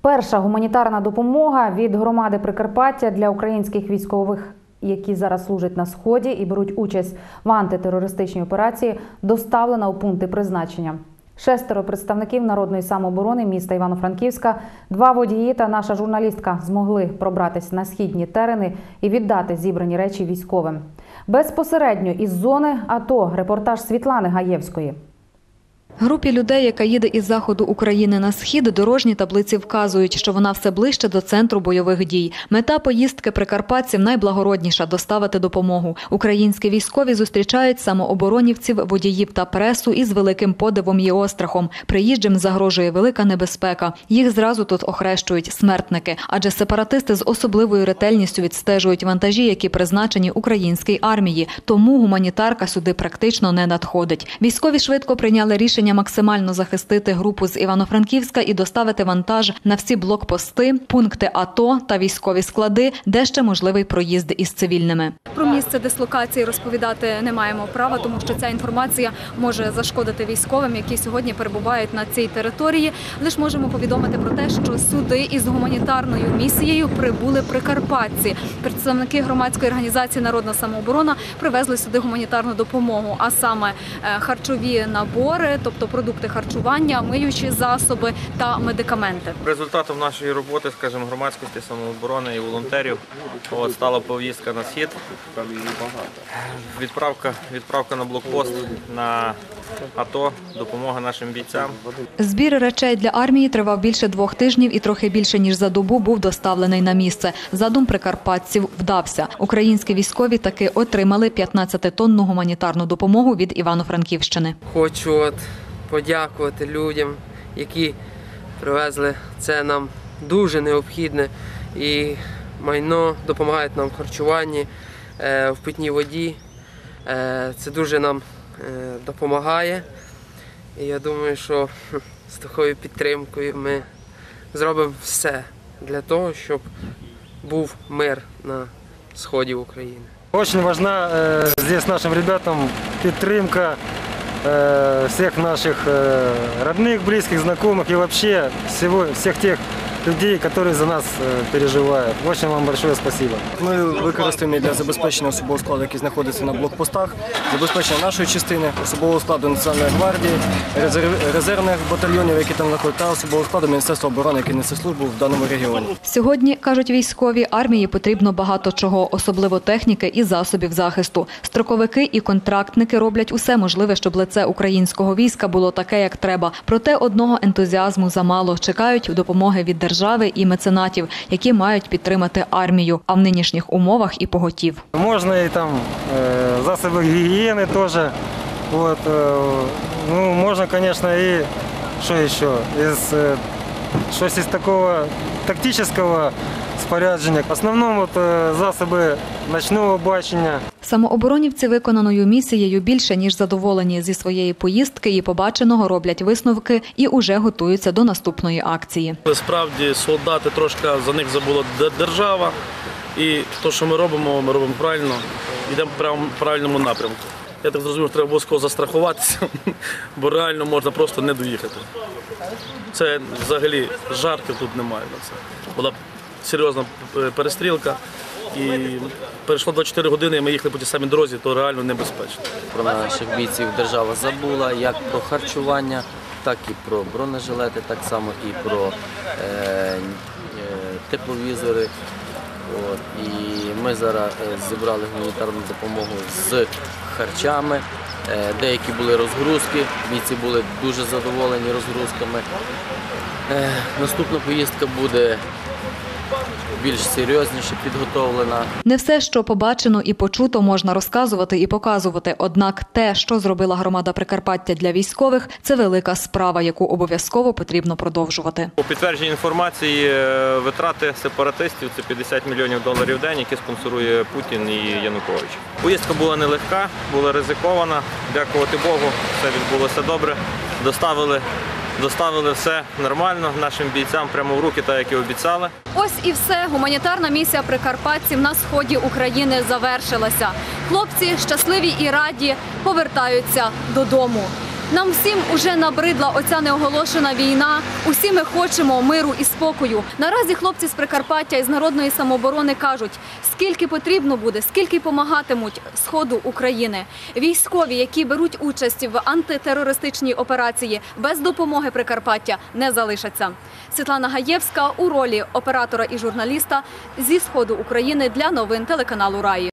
Перша гуманітарна допомога від громади Прикарпаття для українських військових, які зараз служать на сході і беруть участь в антитерористичній операції, доставлена у пункти призначення. Шестеро представників народної самооборони міста Івано-Франківська, два водії та наша журналістка змогли пробратись на східні терени і віддати зібрані речі військовим. Безпосередньо із зони АТО репортаж Світлани Гаєвської. Групі людей, яка їде із заходу України на схід, дорожні таблиці вказують, що вона все ближче до центру бойових дій. Мета поїздки прикарпатців найблагородніша доставити допомогу. Українські військові зустрічають самооборонівців, водіїв та пресу із великим подивом і острахом. Приїжджим загрожує велика небезпека. Їх зразу тут охрещують смертники, адже сепаратисти з особливою ретельністю відстежують вантажі, які призначені українській армії. Тому гуманітарка сюди практично не надходить. Військові швидко прийняли рішення максимально захистити групу з Івано-Франківська і доставити вантаж на всі блокпости, пункти АТО та військові склади, де ще можливий проїзд із цивільними. Про місце дислокації розповідати не маємо права, тому що ця інформація може зашкодити військовим, які сьогодні перебувають на цій території. Лише можемо повідомити про те, що сюди із гуманітарною місією прибули прикарпатці. Представники громадської організації Народна самооборона привезли сюди гуманітарну допомогу, а саме е, харчові набори, тобто продукти харчування, миючі засоби та медикаменти. Результатом нашої роботи, скажімо, громадськості, самооборони і волонтерів от, стала пов'їздка на схід. Відправка, відправка на блокпост на АТО, допомога нашим бійцям. Збір речей для армії тривав більше двох тижнів і трохи більше ніж за добу був доставлений на місце. Задум прикарпатців вдався. Українські військові таки отримали 15-тонну гуманітарну допомогу від Івано-Франківщини. Хочу от подякувати людям, які привезли це нам дуже необхідне і майно допомагають нам в харчуванні, е, в питній воді. Е, Це дуже нам е, допомагає. І я думаю, що з такою підтримкою ми зробимо все для того, щоб був мир на сході України. Очень важна здесь нашим ребятам підтримка всех наших э, родных, близких, знакомых и вообще всего, всех тех людей, которые за нас э, переживают. Очень вам большое спасибо. Ми використаємо для забезпечення особового складу, який знаходиться на блокпостах, забезпечення нашої частини, особового складу Національної гвардії, резерв- резервних батальйонів, які там знаходяться, та особового складу Міністерства оборони, який несе службу в даному регіоні. Сьогодні, кажуть військові, армії потрібно багато чого, особливо техніки і засобів захисту. Строковики і контрактники роблять усе можливе, щоб лице українського війська було таке, як треба. Проте одного ентузіазму замало. Чекають допомоги від держави і меценатів, які мають підтримати армію, а в нинішніх умовах і поготів. Можно и там э, засобы гигиены тоже. Вот, э, ну, можно, конечно, и что еще? Из, э, что из такого тактического спорядження. В основному от, е, засоби ночного бачення. Самооборонівці виконаною місією більше ніж задоволені зі своєї поїздки і побаченого роблять висновки і уже готуються до наступної акції. Справді солдати трошки за них забула держава. І те, що ми робимо, ми робимо правильно, йдемо в правильному напрямку. Я так зрозумів, треба обов'язково застрахуватися, бо реально можна просто не доїхати. Це взагалі жартів тут немає на це. Була серйозна е, перестрілка. І перейшло 24 години, і ми їхали по тій самій дорозі, то реально небезпечно. Про наших бійців держава забула як про харчування, так і про бронежилети, так само і про е, е, тепловізори. От, і ми зараз е, зібрали гуманітарну допомогу з харчами. Деякі були розгрузки, бійці були дуже задоволені розгрузками. Наступна поїздка буде більш серйозніше підготовлена. Не все, що побачено і почуто, можна розказувати і показувати. Однак те, що зробила громада Прикарпаття для військових, це велика справа, яку обов'язково потрібно продовжувати. По підтвердженні інформації, е, витрати сепаратистів це 50 мільйонів доларів в день, які спонсорує Путін і Янукович. Поїздка була нелегка, була ризикована. Дякувати Богу, все відбулося добре. Доставили, доставили все нормально нашим бійцям прямо в руки, так як і обіцяли. Ось і все. Гуманітарна місія прикарпатців на сході України завершилася. Хлопці щасливі і раді повертаються додому. Нам всім уже набридла оця неоголошена війна. Усі ми хочемо миру і спокою. Наразі хлопці з Прикарпаття із народної самооборони кажуть, скільки потрібно буде, скільки помагатимуть сходу України. Військові, які беруть участь в антитерористичній операції, без допомоги Прикарпаття не залишаться. Світлана Гаєвська у ролі оператора і журналіста зі сходу України для новин телеканалу Раї.